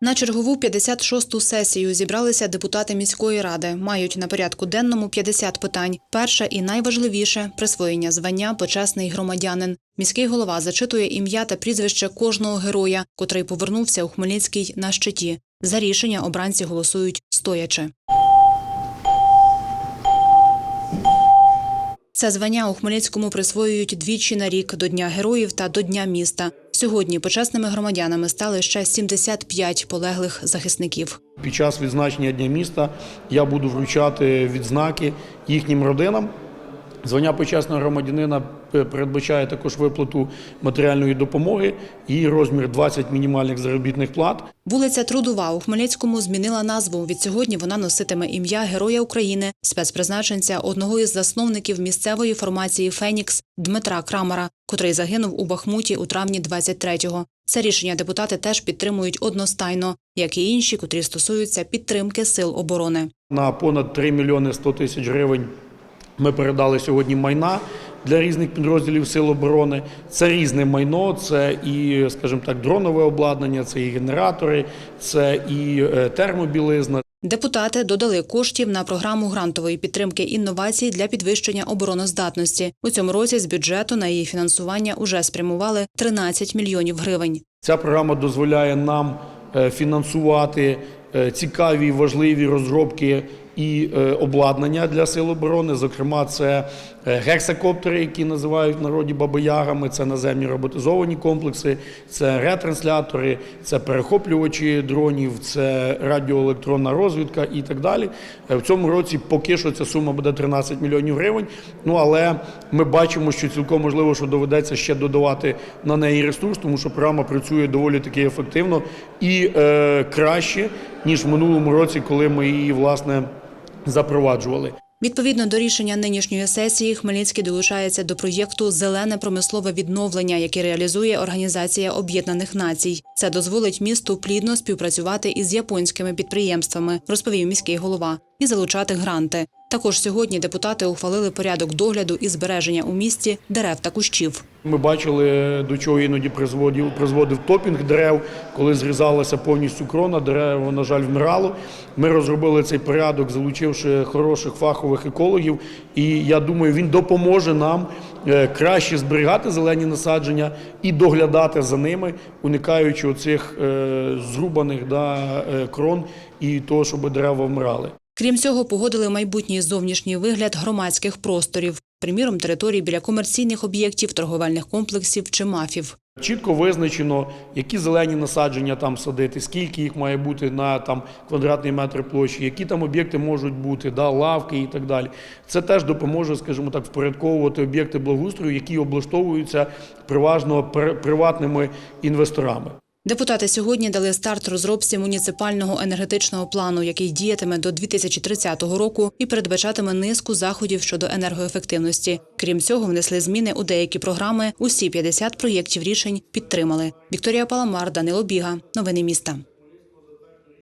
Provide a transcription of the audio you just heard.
На чергову 56-ту сесію зібралися депутати міської ради. Мають на порядку денному 50 питань. Перше і найважливіше присвоєння звання почесний громадянин. Міський голова зачитує ім'я та прізвище кожного героя, котрий повернувся у Хмельницький на щиті. За рішення обранці голосують стоячи. Це звання у Хмельницькому присвоюють двічі на рік до Дня героїв та до Дня міста. Сьогодні почесними громадянами стали ще 75 полеглих захисників. Під час відзначення Дня міста я буду вручати відзнаки їхнім родинам. Звання почесного громадянина е, передбачає також виплату матеріальної допомоги. Її розмір 20 мінімальних заробітних плат. Вулиця Трудова у Хмельницькому змінила назву. Відсьогодні вона носитиме ім'я Героя України, спецпризначенця одного із засновників місцевої формації Фенікс Дмитра Крамара, котрий загинув у Бахмуті у травні 23-го. Це рішення депутати теж підтримують одностайно, як і інші, котрі стосуються підтримки сил оборони. На понад 3 мільйони 100 тисяч гривень ми передали сьогодні майна для різних підрозділів Сил оборони. Це різне майно, це і, скажімо так, дронове обладнання, це і генератори, це і е, термобілизна, Депутати додали коштів на програму грантової підтримки інновацій для підвищення обороноздатності. У цьому році з бюджету на її фінансування уже спрямували 13 мільйонів гривень. Ця програма дозволяє нам е, фінансувати е, цікаві важливі розробки і е, обладнання для сил оборони. Зокрема, це е, гексакоптери, які називають в народі бабоягами, це наземні роботизовані комплекси, це ретранслятори, це перехоплювачі дронів, це радіоелектронна розвідка і так далі. Е, В цьому році поки що ця сума буде 13 мільйонів гривень. Ну але ми бачимо, що цілком можливо, що доведеться ще додавати на неї ресурс, тому що програма працює доволі таки ефективно і е, краще ніж в минулому році, коли ми її власне запроваджували. Відповідно до рішення нинішньої сесії, Хмельницький долучається до проєкту Зелене промислове відновлення, який реалізує Організація Об'єднаних Націй. Це дозволить місту плідно співпрацювати із японськими підприємствами, розповів міський голова, і залучати гранти. Також сьогодні депутати ухвалили порядок догляду і збереження у місті дерев та кущів. Ми бачили, до чого іноді призводив, призводив топінг дерев, коли зрізалася повністю крона, дерево, на жаль, вмирало. Ми розробили цей порядок, залучивши хороших фахових екологів. І я думаю, він допоможе нам е, краще зберігати зелені насадження і доглядати за ними, уникаючи оцих е, зрубаних да, е, крон і того, щоб дерева вмирали. Крім цього, погодили майбутній зовнішній вигляд громадських просторів, приміром територій біля комерційних об'єктів, торговельних комплексів чи мафів. Чітко визначено, які зелені насадження там садити, скільки їх має бути на там квадратний метр площі, які там об'єкти можуть бути, да, лавки і так далі. Це теж допоможе, скажімо так, впорядковувати об'єкти благоустрою, які облаштовуються переважно пер- приватними інвесторами. Депутати сьогодні дали старт розробці муніципального енергетичного плану, який діятиме до 2030 року і передбачатиме низку заходів щодо енергоефективності. Крім цього, внесли зміни у деякі програми. Усі 50 проєктів рішень підтримали. Вікторія Паламар, Данило Біга. Новини міста.